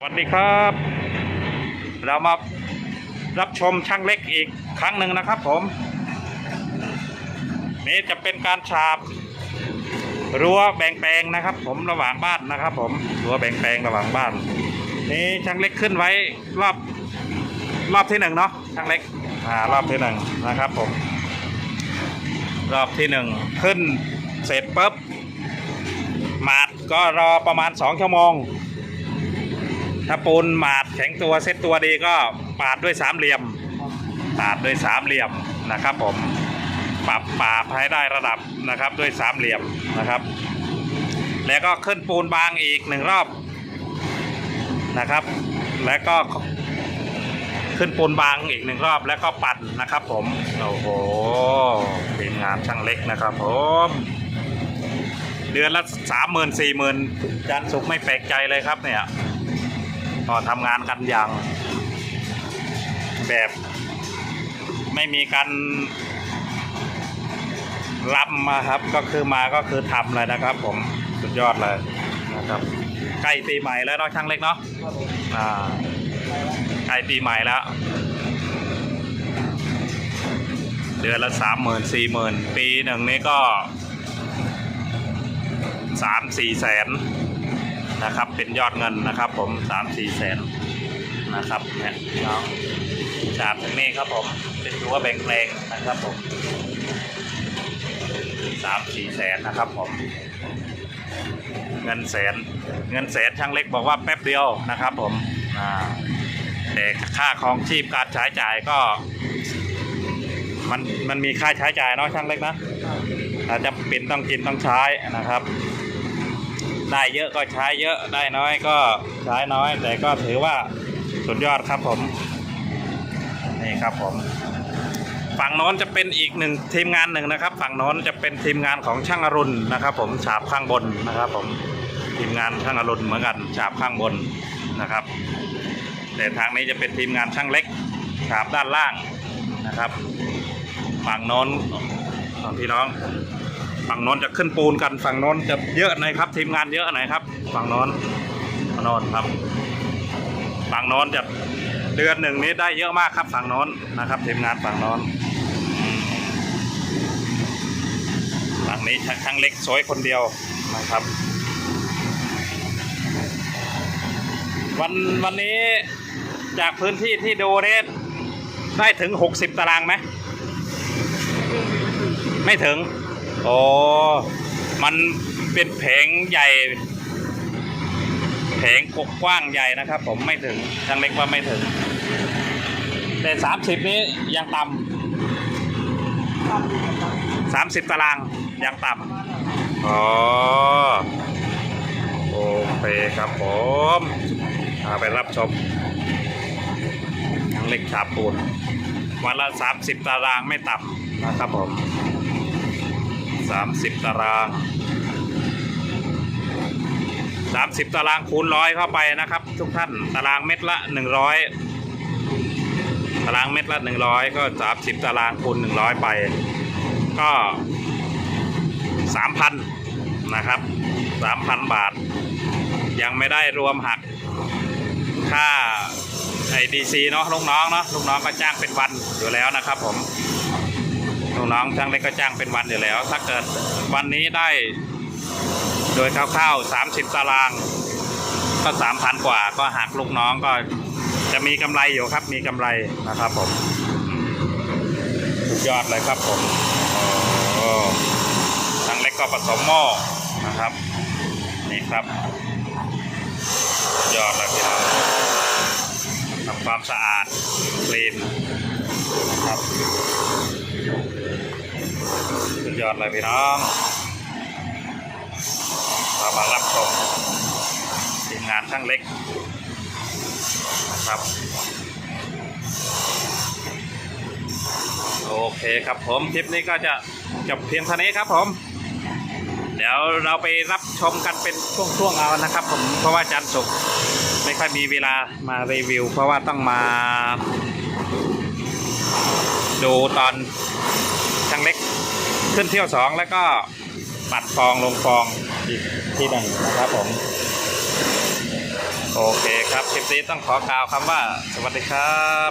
สวัสดีครับ เรามารับชมช่างเล็กอีกครั้งหนึ่งนะครับผม นี่จะเป็นการฉาบรั้วแบ่งแปลงนะครับ ผมระหว่างบ้านนะครับ ผมรั้วแบ่งแปลงระหว่างบ้าน นี่ช่างเล็กขึ้นไว้รอบรอบที่หนึ่งเนาะช่างเล็กอ่ารอบที่หนึ่งนะครับ ผม รอบที่หนึ่งขึ้นเสร็จปุ๊บหมาดก็รอประมาณสองชั่วโมง ถ้าปูนหมาดแข็งตัวเซ็ตตัวดีก็ปาดด้วยสามเหลี่ยม ปาดด้วยสามเหลี่ยมนะครับผมปรับปาดให้ได้ระดับนะครับด้วยสามเหลี่ยมนะครับ แล้วก็ขึ้นปูนบางอีกหนึ่งรอบนะครับ แล้วก็ขึ้นปูนบางอีกหนึ่งรอบแล้วก็ปั่นนะครับ ผมโอ้โหทีมงานช่างเล็กนะครับผมเดือนละสามหมื่นสี่หมื่นจานสุกไม่แปลกใจเลยครับเนี่ย ก็ทำงานกันอย่าง แบบไม่มีการรับมาครับก็คือมาก็คือทำเลยนะครับ ผมสุดยอดเลยนะครับใกล้ปีใหม่แล้วเนาะช่างเล็กเนาะอ่าใกล้ปีใหม่แล้ว เดือนละสามหมื่นสี่หมื่นปีหนึ่งนี้ก็สามสี่แสน นะครับ เป็นยอดเงินนะครับผมสามสี่แสนนะครับเนี่ยน้องฉาบทางนี้ครับผมเป็นรั้วแบ่งแปลงนะครับผมสามสี่แสนนะครับผมเงินแสนเงินแสนช่างเล็กบอกว่าแป๊บเดียวนะครับผมแต่ค่าครองชีพการใช้จ่ายก็ มันมันมีค่าใช้จ่ายเนาะช่างเล็กนะอาจจะเป็นต้องกินต้องใช้นะครับ ได้เยอะก็ใช้เยอะได้น้อยก็ใช้น้อย แต่ก็ถือว่าสุดยอดครับผมนี่ครับผม ฝั่งโน้นจะเป็นอีกหนึ่งทีมงานหนึ่งนะครับ ฝั่งโน้นจะเป็นทีมงานของช่างอรุณนะครับ ผมฉาบข้างบนนะครับ ผมทีมงานช่างอรุณเหมือนกันฉาบข้างบนนะครับ แต่ทางนี้จะเป็นทีมงานช่างเล็กฉาบด้านล่างนะครับ ฝั่งโน้นของพี่น้อง ฝั่งโน้นจะขึ้นปูนกันฝั่งโน้นจะเยอะหน่อยครับทีมงานเยอะหน่อยครับ ฝั่งโน้นฝั่งโน้นครับ ฝั่งโน้นจะเดือนหนึ่งนี้ได้เยอะมากครับฝั่งโน้นนะครับทีมงานฝั่งโน้นฝั่งนี้ช่างเล็กสวยคนเดียวนะครับ วันวันนี้จากพื้นที่ที่ดูเนี่ยได้ถึง 60 ตารางไหมไม่ถึง โอ้มันเป็นแผงใหญ่ แผงกว้างใหญ่นะครับ ผมไม่ถึงช่างเล็กว่าไม่ถึง แต่สามสิบนี้ยังต่ำสามสิบตารางยังต่ำอ๋อ โอเคครับผมพาไปรับชมช่างเล็กฉาบปูนวันละสามสิบตารางไม่ต่ำนะครับผม สามสิบตารางสามสิบตารางคูณร้อยเข้าไปนะครับ ทุกท่านตารางเม็ดละหนึ่งร้อยตารางเม็ดละหนึ่งร้อยก็สามสิบตารางคูณหนึ่งร้อยไป ก็สามพันนะครับสามพันบาท ยังไม่ได้รวมหัก ค่าไอดีซีเนาะลูกน้องเนาะลูกน้องก็จ้างเป็นวันอยู่แล้วนะครับผม ลูกน้องช่างเล็กก็จ้างเป็นวันอยู่แล้ว ถ้าเกิดวันนี้ได้ โดยคร่าวๆ30 ตาราง ก็3,000กว่า ก็หักลูกน้องก็จะมีกำไรอยู่ครับ มีกำไรนะครับผมสุดยอดเลยครับผมโอ้ช่างเล็กก็ผสมหม้อนะครับ นี่ครับยอดเลยพี่น้องทำความสะอาดคลีนนะครับ สุดยอดเลยพี่น้องเรามารับชมทีมงานช่างเล็กนะครับโอเคครับผมคลิปนี้ก็จะจบเพียงเท่านี้ครับผม เดี๋ยวเราไปรับชมกันเป็นช่วงๆเอานะครับ ผมเพราะว่าจันทร์สุกร์ไม่ค่อยมีเวลามารีวิว เพราะว่าต้องมาดูตอน ช่างเล็กขึ้นเที่ยวสองแล้วก็ปัดฟองลงฟองอีกที่หนึ่งนะครับผม โอเคครับคลิปนี้ต้องขอกล่าวคำว่า สวัสดีครับ